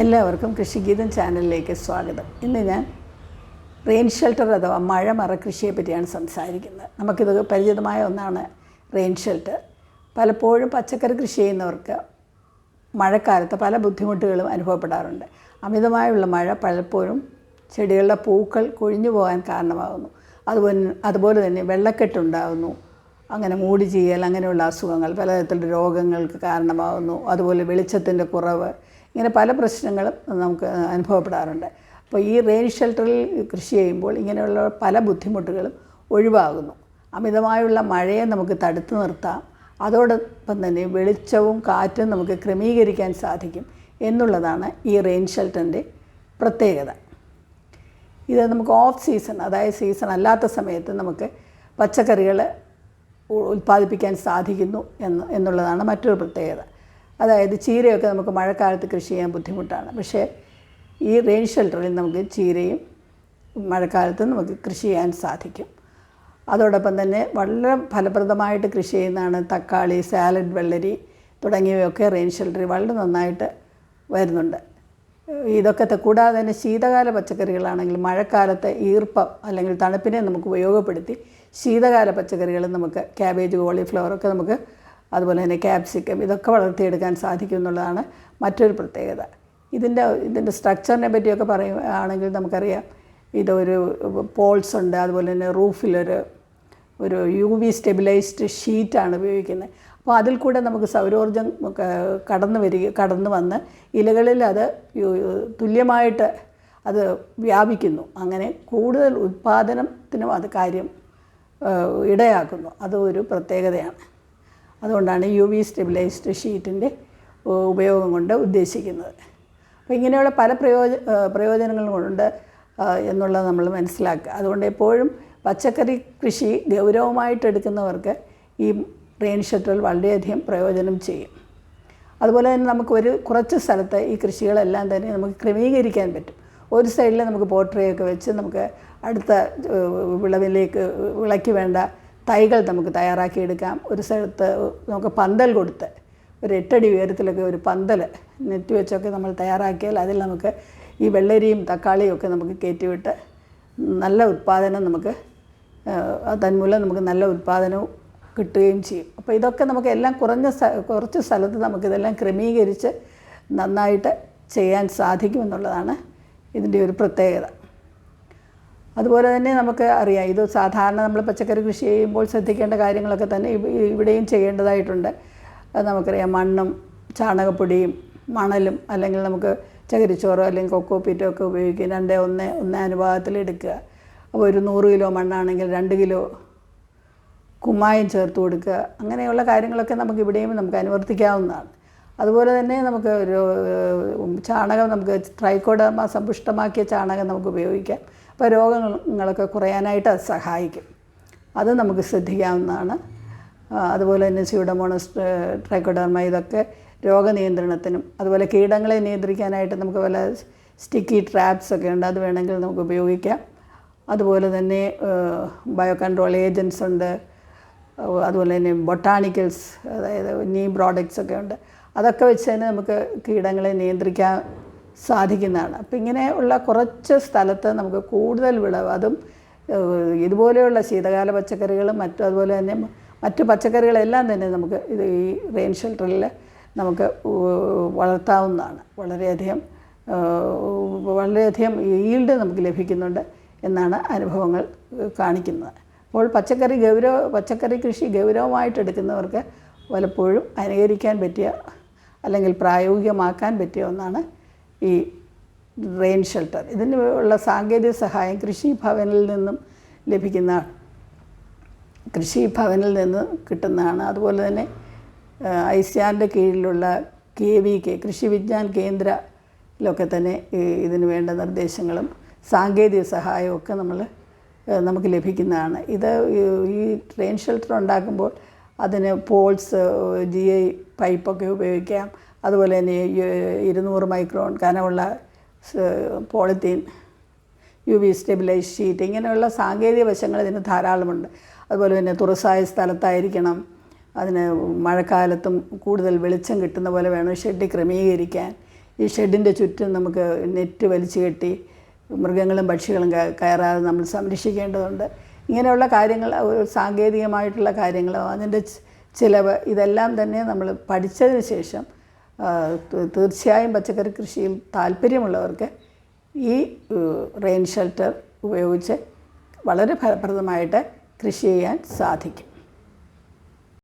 എല്ലാവർക്കും കൃഷിഗീതം ചാനലിലേക്ക് സ്വാഗതം. ഇന്ന് ഞാൻ റെയിൻ ഷെൽട്ടർ അഥവാ മഴമറ കൃഷിയെ പറ്റിയാണ് സംസാരിക്കുന്നത്. നമുക്കിത് പരിചിതമായ ഒന്നാണ് റെയിൻ ഷെൽട്ടർ. പലപ്പോഴും പച്ചക്കറി കൃഷി ചെയ്യുന്നവർക്ക് മഴക്കാലത്ത് പല ബുദ്ധിമുട്ടുകളും അനുഭവപ്പെടാറുണ്ട്. അമിതമായുള്ള മഴ പലപ്പോഴും ചെടികളുടെ പൂക്കൾ കൊഴിഞ്ഞു പോകാൻ കാരണമാകുന്നു. അതുപോലെ അതുപോലെ തന്നെ വെള്ളക്കെട്ടുണ്ടാകുന്നു അങ്ങനെ മൂടി ചെയ്യൽ അങ്ങനെയുള്ള അസുഖങ്ങൾ പലതരത്തിലുള്ള രോഗങ്ങൾക്ക് കാരണമാകുന്നു. അതുപോലെ വെളിച്ചത്തിന്റെ കുറവ് ഇങ്ങനെ പല പ്രശ്നങ്ങളും നമുക്ക് അനുഭവപ്പെടാറുണ്ട്. അപ്പോൾ ഈ റെയിൻ ഷെൽട്ടറിൽ കൃഷി ചെയ്യുമ്പോൾ ഇങ്ങനെയുള്ള പല ബുദ്ധിമുട്ടുകളും ഒഴിവാകുന്നു. അമിതമായുള്ള മഴയെ നമുക്ക് തടുത്തു നിർത്താം. അതോടൊപ്പം തന്നെ വെളിച്ചവും കാറ്റും നമുക്ക് ക്രമീകരിക്കാൻ സാധിക്കും എന്നുള്ളതാണ് ഈ റെയിൻ ഷെൽട്ടറിന്റെ പ്രത്യേകത. ഇത് നമുക്ക് ഓഫ് സീസൺ അതായത് സീസൺ അല്ലാത്ത സമയത്ത് നമുക്ക് പച്ചക്കറികൾ ഉൽപ്പാദിപ്പിക്കാൻ സാധിക്കുന്നു എന്ന് എന്നുള്ളതാണ് മറ്റൊരു പ്രത്യേകത. അതായത് ചീരയൊക്കെ നമുക്ക് മഴക്കാലത്ത് കൃഷി ചെയ്യാൻ ബുദ്ധിമുട്ടാണ്. പക്ഷേ ഈ റെയിൻ ഷെൽട്ടറിൽ നമുക്ക് ചീരയും മഴക്കാലത്ത് നമുക്ക് കൃഷി ചെയ്യാൻ സാധിക്കും. അതോടൊപ്പം തന്നെ വളരെ ഫലപ്രദമായിട്ട് കൃഷി ചെയ്യുന്നതാണ് തക്കാളി സാലഡ് വെള്ളരി തുടങ്ങിയവയൊക്കെ റെയിൻ ഷെൽട്ടറിൽ വളരെ നന്നായിട്ട് വരുന്നുണ്ട്. ഇതൊക്കെ കൂടാതെ തന്നെ ശീതകാല പച്ചക്കറികളാണെങ്കിൽ മഴക്കാലത്തെ ഈർപ്പം അല്ലെങ്കിൽ തണുപ്പിനെ നമുക്ക് ഉപയോഗപ്പെടുത്തി ശീതകാല പച്ചക്കറികൾ നമുക്ക് ക്യാബേജ് കോളിഫ്ലവർ ഒക്കെ നമുക്ക് അതുപോലെ തന്നെ ക്യാപ്സിക്കം ഇതൊക്കെ വളർത്തിയെടുക്കാൻ സാധിക്കും എന്നുള്ളതാണ് മറ്റൊരു പ്രത്യേകത. ഇതിന്റെ ഇതിന്റെ സ്ട്രക്ചറിനെ പറ്റിയൊക്കെ പറയുകയാണെങ്കിൽ നമുക്കറിയാം ഇതൊരു പോൾസ് ഉണ്ട് അതുപോലെ തന്നെ റൂഫിലൊരു ഒരു യു വി സ്റ്റെബിലൈസ്ഡ് ഷീറ്റാണ് ഉപയോഗിക്കുന്നത്. അപ്പോൾ അതിൽ കൂടെ നമുക്ക് സൗരോർജം കടന്നു വരിക കടന്നു വന്ന് ഇലകളിൽ അത് തുല്യമായിട്ട് അത് വ്യാപിക്കുന്നു. അങ്ങനെ കൂടുതൽ ഉൽപ്പാദനത്തിനും അത് കാര്യം ഇടയാക്കുന്നു. അത് ഒരു പ്രത്യേകതയാണ്. അതുകൊണ്ടാണ് യു വി സ്റ്റെബിലൈസ്ഡ് ഷീറ്റിന്റെ ഉപയോഗം കൊണ്ട് ഉദ്ദേശിക്കുന്നത്. അപ്പോൾ ഇങ്ങനെയുള്ള പല പ്രയോജ ഏഹ്, പ്രയോജനങ്ങളും കൊണ്ട് എന്നുള്ളത് നമ്മൾ മനസ്സിലാക്കുക. അതുകൊണ്ട് എപ്പോഴും പച്ചക്കറി കൃഷി ഗൗരവമായിട്ട് എടുക്കുന്നവർക്ക് ഈ റെയിൻ ഷട്ടർ വളരെയധികം പ്രയോജനം ചെയ്യും. അതുപോലെ തന്നെ നമുക്ക് ഒരു കുറച്ച് സ്ഥലത്ത് ഈ കൃഷികളെല്ലാം തന്നെ നമുക്ക് ക്രമീകരിക്കാൻ പറ്റും. ഒരു സൈഡിൽ നമുക്ക് പോട്ടറിയൊക്കെ വെച്ച് നമുക്ക് അടുത്ത വിളവിലേക്ക് വിളയ്ക്ക് വേണ്ട തൈകൾ നമുക്ക് തയ്യാറാക്കി എടുക്കാം ഒരു സ്ഥലത്ത് നമുക്ക് പന്തൽ കൊടുത്ത് ഒരു എട്ടടി ഉയരത്തിലൊക്കെ ഒരു പന്തൽ നെറ്റ് വെച്ചൊക്കെ നമ്മൾ തയ്യാറാക്കിയാൽ അതിൽ നമുക്ക് ഈ വെള്ളരിയും തക്കാളിയും ഒക്കെ നമുക്ക് കയറ്റിവിട്ട് നല്ല ഉത്പാദനം നമുക്ക് തന്മൂലം നമുക്ക് നല്ല ഉൽപ്പാദനവും കിട്ടുകയും ചെയ്യും. അപ്പോൾ ഇതൊക്കെ നമുക്ക് എല്ലാം കുറഞ്ഞ കുറച്ച് സ്ഥലത്ത് നമുക്കിതെല്ലാം ക്രമീകരിച്ച് നന്നായിട്ട് ചെയ്യാൻ സാധിക്കുമെന്നുള്ളതാണ് ഇതിന്റെ ഒരു പ്രത്യേകത. അതുപോലെ തന്നെ നമുക്ക് അറിയാം ഇത് സാധാരണ നമ്മൾ പച്ചക്കറി കൃഷി ചെയ്യുമ്പോൾ ശ്രദ്ധിക്കേണ്ട കാര്യങ്ങളൊക്കെ തന്നെ ഇവ- ഇവിടെയും ചെയ്യേണ്ടതായിട്ടുണ്ട്. അത് നമുക്കറിയാം മണ്ണും ചാണകപ്പൊടിയും മണലും അല്ലെങ്കിൽ നമുക്ക് ചകിരിച്ചോറോ അല്ലെങ്കിൽ കൊക്കോ പീറ്റോ ഒക്കെ ഉപയോഗിക്കുക രണ്ട് ഒന്ന് ഒന്ന് അനുപാതത്തിൽ എടുക്കുക. അപ്പോൾ ഒരു നൂറ് കിലോ മണ്ണാണെങ്കിൽ രണ്ട് കിലോ കുമ്മായം ചേർത്ത് കൊടുക്കുക. അങ്ങനെയുള്ള കാര്യങ്ങളൊക്കെ നമുക്ക് ഇവിടെയും നമുക്ക് അനുവർത്തിക്കാവുന്നതാണ്. അതുപോലെ തന്നെ നമുക്ക് ഒരു ചാണകം നമുക്ക് ട്രൈക്കോഡർമ സമ്പുഷ്ടമാക്കിയ ചാണകം നമുക്ക് ഉപയോഗിക്കാം. അപ്പോൾ രോഗങ്ങളൊക്കെ കുറയാനായിട്ട് അത് സഹായിക്കും. അത് നമുക്ക് ശ്രദ്ധിക്കാവുന്നതാണ്. അതുപോലെ തന്നെ സ്യൂഡമോണസ് ട്രൈക്കോഡർമ ഇതൊക്കെ രോഗനിയന്ത്രണത്തിനും അതുപോലെ കീടങ്ങളെ നിയന്ത്രിക്കാനായിട്ട് നമുക്ക് പല സ്റ്റിക്കി ട്രാപ്സ് ഒക്കെ ഉണ്ട് അത് വേണമെങ്കിൽ നമുക്ക് ഉപയോഗിക്കാം. അതുപോലെ തന്നെ ബയോ കൺട്രോൾ ഏജൻസ് ഉണ്ട്. അതുപോലെ തന്നെ ബൊട്ടാണിക്കൽസ് അതായത് നീം പ്രോഡക്റ്റ്സ് ഒക്കെ ഉണ്ട്. അതൊക്കെ വെച്ച് തന്നെ നമുക്ക് കീടങ്ങളെ നിയന്ത്രിക്കാൻ സാധിക്കുന്നതാണ്. അപ്പം ഇങ്ങനെയുള്ള കുറച്ച് സ്ഥലത്ത് നമുക്ക് കൂടുതൽ വിളവ് അതും ഇതുപോലെയുള്ള ശീതകാല പച്ചക്കറികളും മറ്റും അതുപോലെ തന്നെ മറ്റ് പച്ചക്കറികളെല്ലാം തന്നെ നമുക്ക് ഇത് ഈ റെയിൻ ഷെൽട്ടറിൽ നമുക്ക് വളർത്താവുന്നതാണ്. വളരെയധികം വളരെയധികം ഈൽഡ് നമുക്ക് ലഭിക്കുന്നുണ്ട് എന്നാണ് അനുഭവങ്ങൾ കാണിക്കുന്നത്. അപ്പോൾ പച്ചക്കറി ഗൗരവ പച്ചക്കറി കൃഷി ഗൗരവമായിട്ട് എടുക്കുന്നവർക്ക് പലപ്പോഴും അനുകരിക്കാൻ പറ്റിയ അല്ലെങ്കിൽ പ്രായോഗികമാക്കാൻ പറ്റിയ ഒന്നാണ് ഈ റെയിൻ ഷെൽട്ടർ. ഇതിന് ഉള്ള സാങ്കേതിക സഹായം കൃഷി ഭവനിൽ നിന്നും ലഭിക്കുന്ന കൃഷി ഭവനിൽ നിന്ന് കിട്ടുന്നതാണ്. അതുപോലെ തന്നെ ഐസ്യാന്റെ കീഴിലുള്ള കെ വി കെ കൃഷി വിജ്ഞാൻ കേന്ദ്രയിലൊക്കെ തന്നെ ഇതിന് വേണ്ട നിർദ്ദേശങ്ങളും സാങ്കേതിക സഹായവും ഒക്കെ നമ്മൾ നമുക്ക് ലഭിക്കുന്നതാണ്. ഇത് ഈ- ട്രെയിൻ ഷെൽട്ടർ ഉണ്ടാക്കുമ്പോൾ അതിന് പോൾസ് ജി ഐ പൈപ്പൊക്കെ ഉപയോഗിക്കാം. അതുപോലെ തന്നെ ഇരുന്നൂറ് മൈക്രോൺ കനമുള്ള polythene U V stabilise sheet ഇങ്ങനെയുള്ള സാങ്കേതിക വശങ്ങൾ ഇതിന് ധാരാളമുണ്ട്. അതുപോലെ തന്നെ തുറസായ സ്ഥലത്തായിരിക്കണം അതിന് മഴക്കാലത്തും കൂടുതൽ വെളിച്ചം കിട്ടുന്ന പോലെ വേണം ഷെഡ് ക്രമീകരിക്കാൻ. ഈ ഷെഡിന്റെ ചുറ്റും നമുക്ക് നെറ്റ് വലിച്ചു കെട്ടി മൃഗങ്ങളും പക്ഷികളും കയറാതെ നമ്മൾ സംരക്ഷിക്കേണ്ടതുണ്ട്. ഇങ്ങനെയുള്ള കാര്യങ്ങൾ സാങ്കേതികമായിട്ടുള്ള കാര്യങ്ങളോ അതിന്റെ ചിലവ് ഇതെല്ലാം തന്നെ നമ്മൾ പഠിച്ചതിന് ശേഷം തീർച്ചയായും പച്ചക്കറി കൃഷിയും താല്പര്യമുള്ളവർക്ക് ഈ റെയിൻ ഷെൽട്ടർ ഉപയോഗിച്ച് വളരെ ഫലപ്രദമായിട്ട് കൃഷി ചെയ്യാൻ സാധിക്കും.